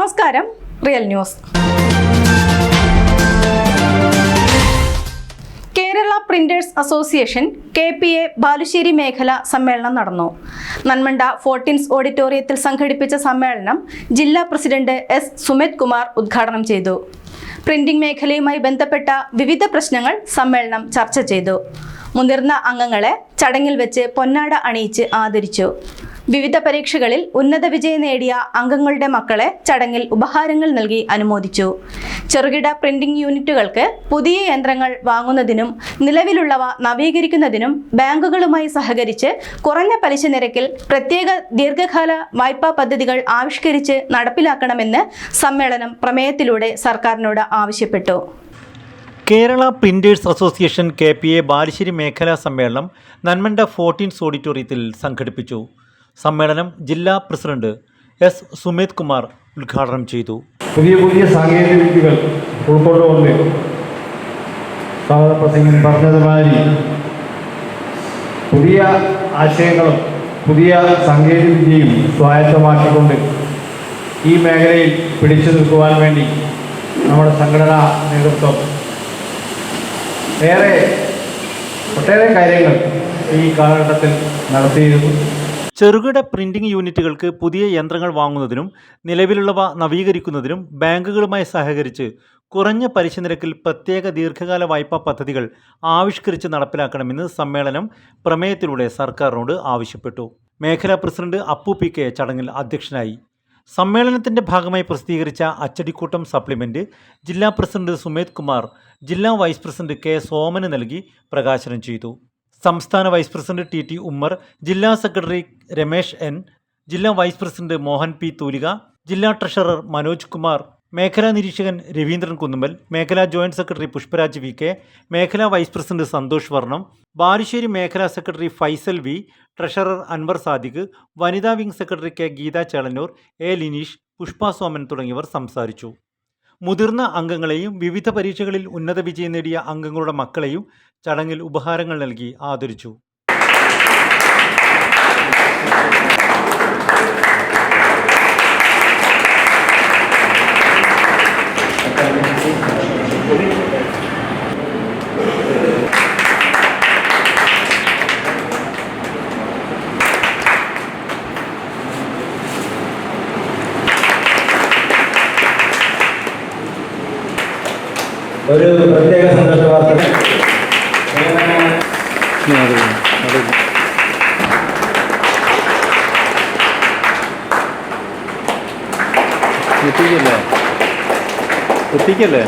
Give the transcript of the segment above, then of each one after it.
നമസ്കാരം real news. Kerala printers association K P A Balussery മേഖല സമ്മേളനം നടന്നു. നന്മണ്ട ഫോർട്ടീൻസ് ഓഡിറ്റോറിയത്തിൽ സംഘടിപ്പിച്ച സമ്മേളനം ജില്ലാ പ്രസിഡന്റ് എസ് സുമിത് കുമാർ ഉദ്ഘാടനം ചെയ്തു. പ്രിന്റിംഗ് മേഖലയുമായി ബന്ധപ്പെട്ട വിവിധ പ്രശ്നങ്ങൾ സമ്മേളനം ചർച്ച ചെയ്തു. മുതിർന്ന അംഗങ്ങളെ ചടങ്ങിൽ വെച്ച് പൊന്നാട അണിയിച്ച് ആദരിച്ചു. വിവിധ പരീക്ഷകളിൽ ഉന്നത വിജയം നേടിയ അംഗങ്ങളുടെ മക്കളെ ചടങ്ങിൽ ഉപഹാരങ്ങൾ നൽകി അനുമോദിച്ചു. ചെറുകിട പ്രിന്റിംഗ് യൂണിറ്റുകൾക്ക് പുതിയ യന്ത്രങ്ങൾ വാങ്ങുന്നതിനും നിലവിലുള്ളവ നവീകരിക്കുന്നതിനും ബാങ്കുകളുമായി സഹകരിച്ച് കുറഞ്ഞ പലിശ നിരക്കിൽ പ്രത്യേക ദീർഘകാല വായ്പാ പദ്ധതികൾ ആവിഷ്കരിച്ച് നടപ്പിലാക്കണമെന്ന് സമ്മേളനം പ്രമേയത്തിലൂടെ സർക്കാരിനോട് ആവശ്യപ്പെട്ടു. Kerala printers association K P A Balussery മേഖലാ സമ്മേളനം നന്മണ്ട ഫോർട്ടീൻസ് ഓഡിറ്റോറിയത്തിൽ സംഘടിപ്പിച്ചു. സമ്മേളനം ജില്ലാ പ്രസിഡന്റ് എസ് സുമേത് കുമാർ ഉദ്ഘാടനം ചെയ്തു. പുതിയ പുതിയ സാങ്കേതിക വിദ്യകൾ ഉൾക്കൊണ്ടുകൊണ്ട് സ്വാഗത പ്രസംഗം പറഞ്ഞതുമാതിരി പുതിയ ആശയങ്ങളും പുതിയ സാങ്കേതിക വിദ്യയും സ്വായത്തമാക്കിക്കൊണ്ട് ഈ മേഖലയിൽ പിടിച്ചു നിൽക്കുവാൻ വേണ്ടി നമ്മുടെ സംഘടനാ നേതൃത്വം ഏറെ ഒട്ടേറെ കാര്യങ്ങൾ ഈ കാലഘട്ടത്തിൽ നടത്തിയിരുന്നു. ചെറുകിട പ്രിന്റിംഗ് യൂണിറ്റുകൾക്ക് പുതിയ യന്ത്രങ്ങൾ വാങ്ങുന്നതിനും നിലവിലുള്ളവ നവീകരിക്കുന്നതിനും ബാങ്കുകളുമായി സഹകരിച്ച് കുറഞ്ഞ പലിശ നിരക്കിൽ പ്രത്യേക ദീർഘകാല വായ്പാ പദ്ധതികൾ ആവിഷ്കരിച്ച് നടപ്പിലാക്കണമെന്ന് സമ്മേളനം പ്രമേയത്തിലൂടെ സർക്കാരിനോട് ആവശ്യപ്പെട്ടു. മേഖലാ പ്രസിഡന്റ് അപ്പു പി കെ ചടങ്ങിൽ അധ്യക്ഷനായി. സമ്മേളനത്തിന്റെ ഭാഗമായി പ്രസിദ്ധീകരിച്ച അച്ചടിക്കൂട്ടം സപ്ലിമെന്റ് ജില്ലാ പ്രസിഡന്റ് സുമേത് കുമാർ ജില്ലാ വൈസ് പ്രസിഡന്റ് കെ സോമന് നൽകി പ്രകാശനം ചെയ്തു. സംസ്ഥാന vice president T T Ummer ജില്ലാ സെക്രട്ടറി രമേശ് എൻ ജില്ലാ vice president Mohan P Thoolika ജില്ലാ ട്രഷറർ മനോജ് കുമാർ മേഖലാ നിരീക്ഷകൻ രവീന്ദ്രൻ കുന്നുമ്മൽ മേഖലാ joint secretary Pushparaj V K മേഖലാ വൈസ് പ്രസിഡന്റ് സന്തോഷ് വർണം ബാലുശ്ശേരി മേഖലാ secretary Faisal V treasurer Anwar Sadiq വനിതാ wing secretary K Geetha Chelannur A Lineesh Pushpa Soman തുടങ്ങിയവർ സംസാരിച്ചു. മുതിർന്ന അംഗങ്ങളെയും വിവിധ പരീക്ഷകളിൽ ഉന്നത വിജയം നേടിയ അംഗങ്ങളുടെ മക്കളെയും ചടങ്ങിൽ ഉപഹാരങ്ങൾ നൽകി ആദരിച്ചു. ഒരു പ്രത്യേക സന്തോഷ വാർത്ത എത്തിക്കല്ലേ? എത്തിക്കല്ലേ?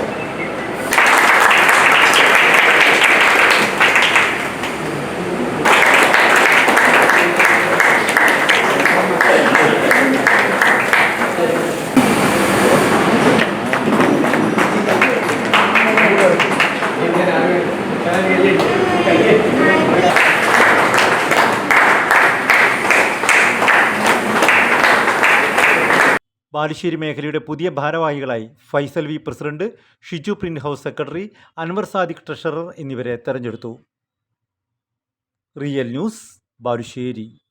ബാലുശ്ശേരി മേഖലയുടെ പുതിയ ഭാരവാഹികളായി Faisal V president Shiju print house secretary Anwar Sadiq treasurer എന്നിവരെ തെരഞ്ഞെടുത്തു. Real news Balussery.